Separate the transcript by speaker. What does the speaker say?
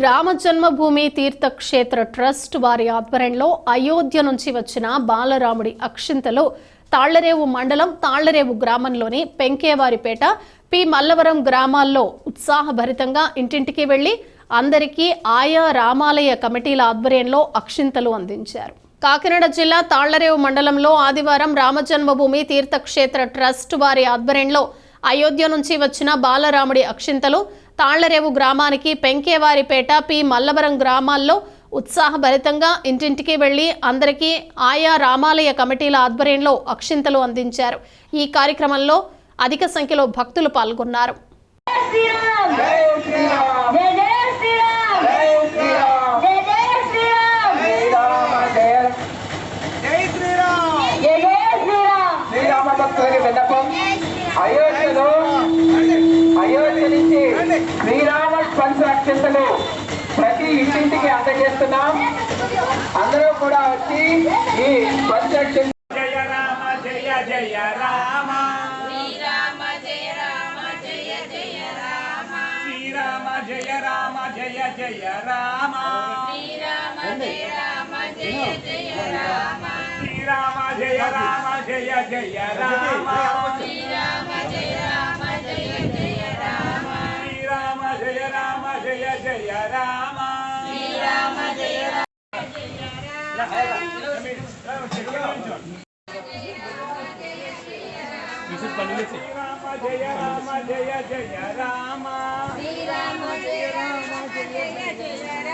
Speaker 1: రామ జన్మభూమి Teerthkshetra trust వారి ఆధ్వర్యంలో అయోధ్య నుంచి వచ్చిన బాలరాముడి అక్షింతలు తాళ్ళరేవు మండలం తాళ్ళరేవు గ్రామంలోని పెంకేవారిపేట పి. మల్లవరం గ్రామాల్లో ఉత్సాహభరితంగా ఇంటింటికి వెళ్ళి అందరికీ ఆయా రామాలయ కమిటీల ఆధ్వర్యంలో అక్షింతలు అందించారు. కాకినాడ జిల్లా తాళ్ళరేవు మండలంలో ఆదివారం రామజన్మభూమి తీర్థక్షేత్ర ట్రస్ట్ వారి ఆధ్వర్యంలో అయోధ్య నుంచి వచ్చిన బాలరాముడి అక్షింతలు తాళ్ళరేవు గ్రామానికి పెంకేవారిపేట పి మల్లవరం గ్రామాల్లో ఉత్సాహభరితంగా ఇంటింటికి వెళ్ళి అందరికీ ఆయా రామాలయ కమిటీల ఆధ్వర్యంలో అక్షింతలు అందించారు. ఈ కార్యక్రమంలో అధిక సంఖ్యలో భక్తులు పాల్గొన్నారు
Speaker 2: శ్రీరామ్
Speaker 3: జై శ్రీరామ్
Speaker 2: జయ జయ శ్రీరామ్
Speaker 3: జై శ్రీరామ్
Speaker 2: జయ జయ శ్రీరామ్
Speaker 3: శ్రీరామ జయ జై శ్రీరామ్
Speaker 2: జయ జయ శ్రీరామ్
Speaker 3: శ్రీరామ భక్తులకి విన్నపం అయోధ్యలో అయోధ్య నుంచి శ్రీరామ స్పంశ అక్షంతలు ప్రతి ఇంటింటికి అందజేస్తున్నాం. అందరూ కూడా వచ్చి ఈ స్పంశ అక్షంత
Speaker 4: జయ రామ జయ జయ రామ. శ్రీరామ జయ రామ జయ జయ రామ. శ్రీరామ జయ రామ జయ జయ రామ. శ్రీరామ జయ జయ రామ శ్రీరామ జయ రామ జయ జయ రామ శ్రీరామ జయ రామ జయ జయ రామ శ్రీరామ జయ రామ జయ జయ రామ